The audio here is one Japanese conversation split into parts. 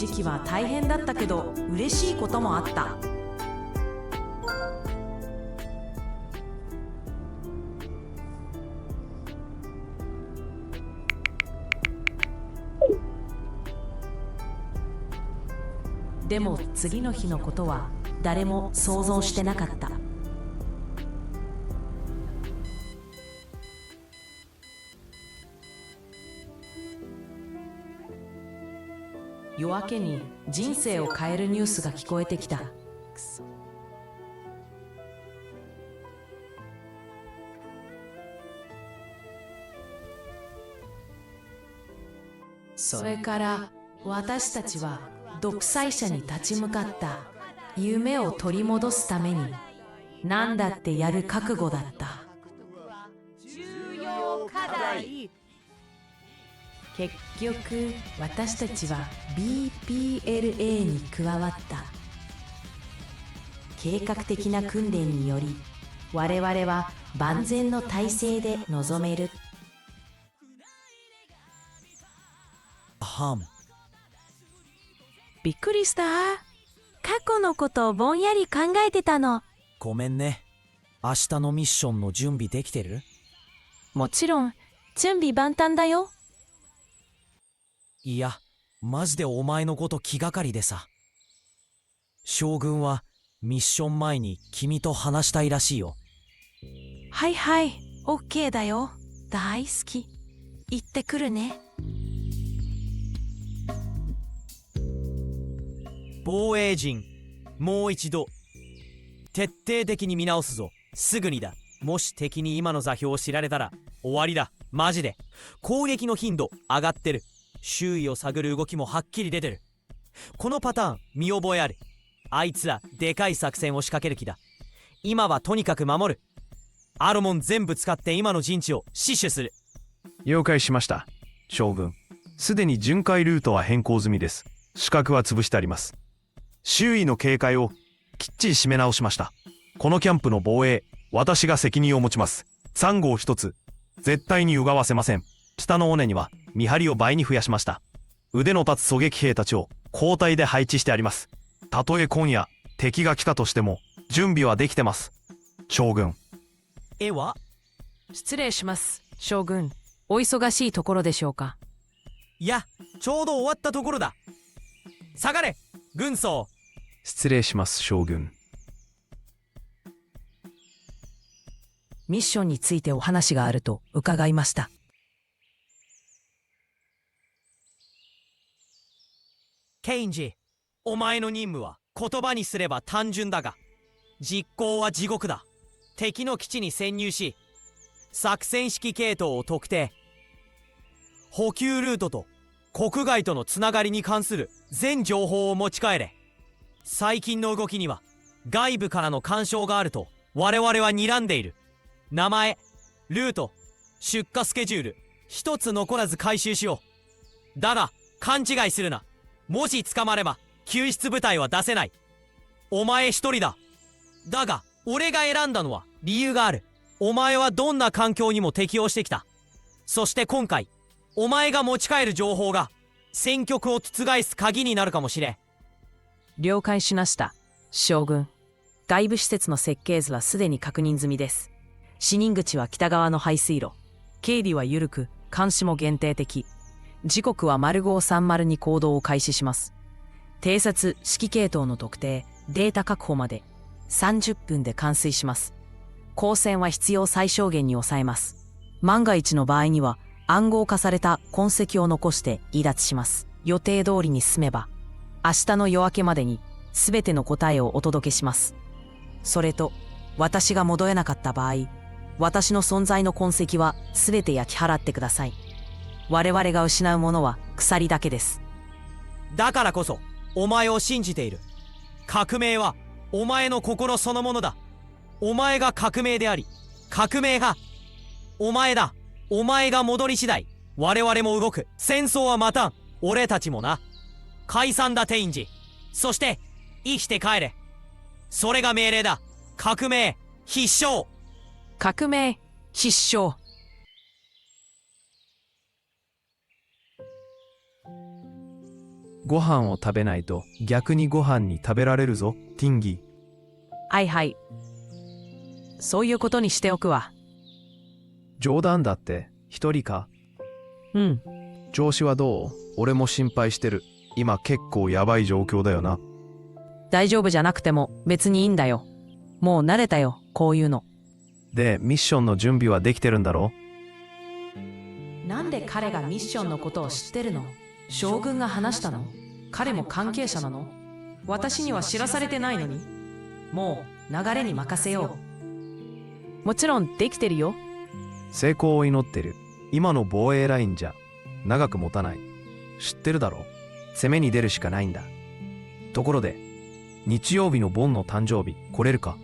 時期は大変だったけど嬉しいこともあった。でも次の日のことは誰も想像してなかった。夜明けに人生を変えるニュースが聞こえてきた。それから私たちは独裁者に立ち向かった夢を取り戻すために何だってやる覚悟だった。重要課題。結局私たちは BPLA に加わった。計画的な訓練により我々は万全の体制で臨める。はんびっくりした？過去のことをぼんやり考えてたの。ごめんね。明日のミッションの準備できてる？もちろん準備万端だよいやマジでお前のこと気がかりでさ。将軍はミッション前に君と話したいらしいよ。はいはい OK だよ。大好き。行ってくるね。防衛陣もう一度。徹底的に見直すぞ。すぐにだ。もし敵に今の座標を知られたら終わりだ。マジで。攻撃の頻度上がってる周囲を探る動きもはっきり出てる。このパターン見覚えある。あいつらでかい作戦を仕掛ける気だ。今はとにかく守る。アロモン全部使って今の陣地を死守する。了解しました。将軍。すでに巡回ルートは変更済みです。死角は潰してあります。周囲の警戒をきっちり締め直しました。このキャンプの防衛私が責任を持ちます。3号一つ絶対に歪わせません。下の尾根には見張りを倍に増やしました。腕の立つ狙撃兵たちを交代で配置してあります。たとえ今夜敵が来たとしても準備はできてます。将軍。絵は？失礼します。将軍お忙しいところでしょうか？いやちょうど終わったところだ。下がれ軍曹。失礼します将軍。ミッションについてお話があると伺いましたケインジお前の任務は言葉にすれば単純だが実行は地獄だ。敵の基地に潜入し作戦指揮系統を特定。補給ルートと国外とのつながりに関する全情報を持ち帰れ。最近の動きには外部からの干渉があると我々は睨んでいる。名前ルート出荷スケジュール一つ残らず回収しよう。だが勘違いするな。もし捕まれば救出部隊は出せない。お前一人だ。だが俺が選んだのは理由がある。お前はどんな環境にも適応してきた。そして今回お前が持ち帰る情報が戦局を覆す鍵になるかもしれん。了解しました。将軍。外部施設の設計図はすでに確認済みです。死人口は北側の排水路。警備は緩く監視も限定的。時刻は丸530に行動を開始します。偵察指揮系統の特定データ確保まで30分で完遂します。光線は必要最小限に抑えます。万が一の場合には暗号化された痕跡を残して離脱します。予定通りに進めば明日の夜明けまでに全ての答えをお届けします。それと私が戻れなかった場合私の存在の痕跡は全て焼き払ってください。我々が失うものは鎖だけです。だからこそお前を信じている。革命はお前の心そのものだ。お前が革命であり革命がお前だ。お前が戻り次第我々も動く。戦争は待たん。俺たちもな。解散だテインジそして生きて帰れ。それが命令だ。革命必勝。革命必勝ご飯を食べないと逆にご飯に食べられるぞティンギはいはい。そういうことにしておくわ。冗談だって一人か？うん。調子はどう？俺も心配してる。今結構やばい状況だよな。大丈夫じゃなくても別にいいんだよ。もう慣れたよこういうの。でミッションの準備はできてるんだろなんで彼がミッションのことを知ってるの？将軍が話したの？彼も関係者なの？私には知らされてないのに？もう流れに任せよう。もちろんできてるよ。成功を祈ってる。今の防衛ラインじゃ長く持たない。知ってるだろ攻めに出るしかないんだ。ところで日曜日のボンの誕生日来れるか？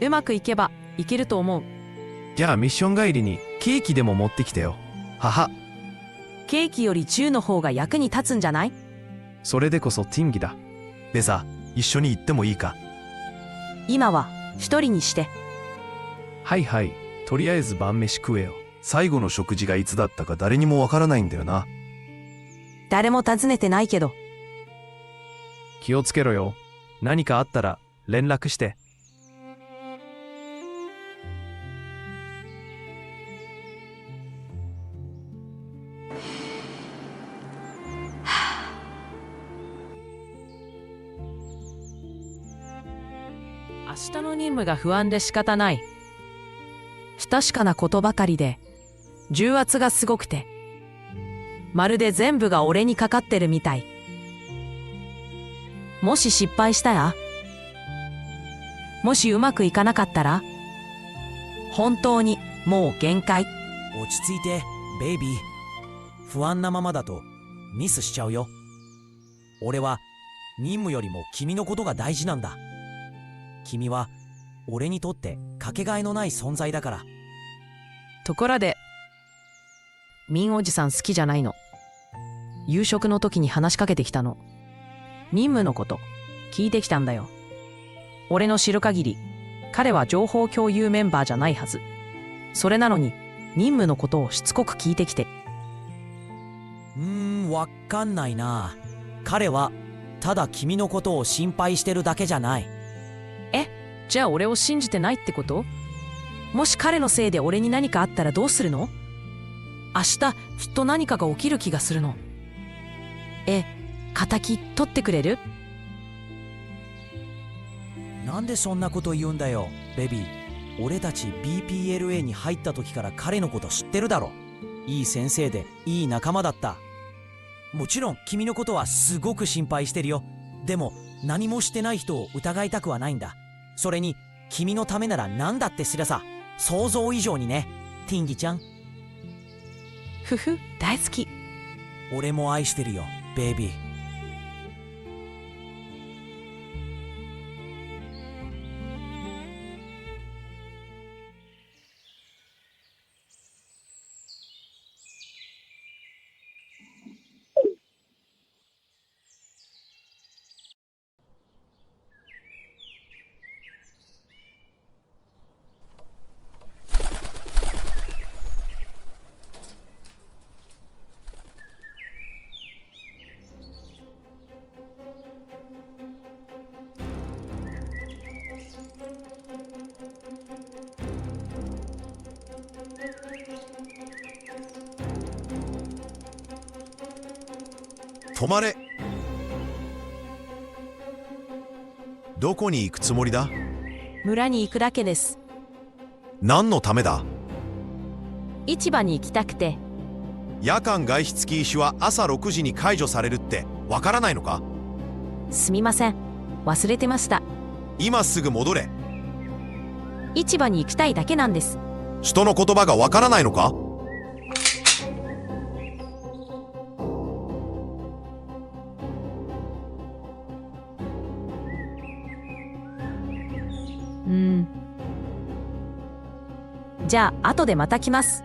うまくいけばいけると思う。じゃあミッション帰りにケーキでも持ってきてよ。ははケーキより銃の方が役に立つんじゃない？それでこそティンギだ。でさ一緒に行ってもいいか？今は一人にして。はいはい。とりあえず晩飯食えよ。最後の食事がいつだったか誰にもわからないんだよな。誰も尋ねてないけど。気をつけろよ。何かあったら連絡して日の任務が不安で仕方ない。不確かなことばかりで重圧がすごくてまるで全部が俺にかかってるみたい。もし失敗したらもしうまくいかなかったら本当にもう限界。落ち着いてベイビー。不安なままだとミスしちゃうよ。俺は任務よりも君のことが大事なんだ。君は俺にとってかけがえのない存在だから。ところでミンおじさん好きじゃないの。夕食の時に話しかけてきたの。任務のこと聞いてきたんだよ。俺の知る限り彼は情報共有メンバーじゃないはず。それなのに任務のことをしつこく聞いてきて。うーんわかんないな。彼はただ君のことを心配してるだけじゃないじゃあ俺を信じてないってこと？もし彼のせいで俺に何かあったらどうするの？明日きっと何かが起きる気がするの。え敵取ってくれる？なんでそんなこと言うんだよベビー。俺たち BPLA に入った時から彼のこと知ってるだろ。いい先生でいい仲間だった。もちろん君のことはすごく心配してるよ。でも何もしてない人を疑いたくはないんだ。それに君のためなら何だってすりゃさ想像以上にね。ティンギちゃん。ふふ大好き。俺も愛してるよベイビー止まれ。どこに行くつもりだ？村に行くだけです。何のためだ？市場に行きたくて。夜間外出禁止は朝6時に解除されるってわからないのか？すみません。忘れてました。今すぐ戻れ。市場に行きたいだけなんです。人の言葉がわからないのか？じゃあ後でまた来ます。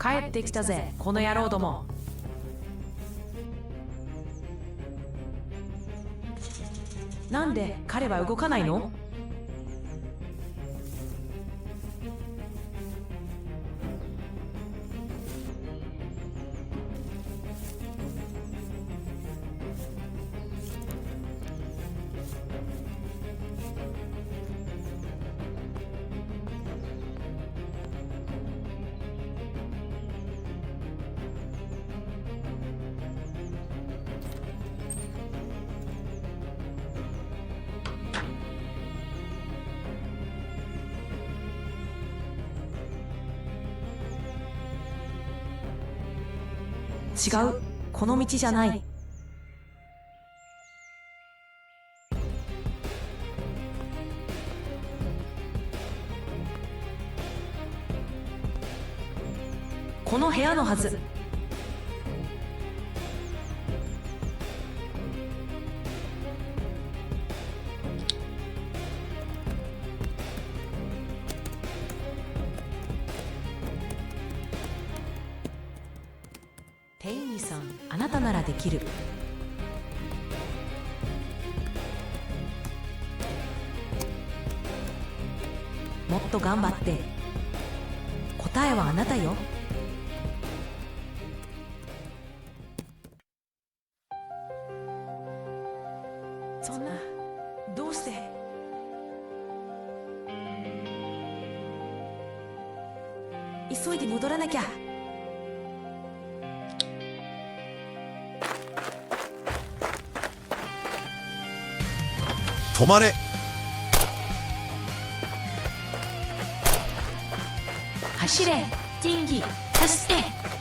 帰ってきたぜこの野郎ども。なんで彼は動かないの？違う。この道じゃない。この部屋のはず。テイミさんあなたならできる。もっと頑張って。答えはあなたよ。そんなどうして？急いで戻らなきゃ。止まれ。走れ仁義走って。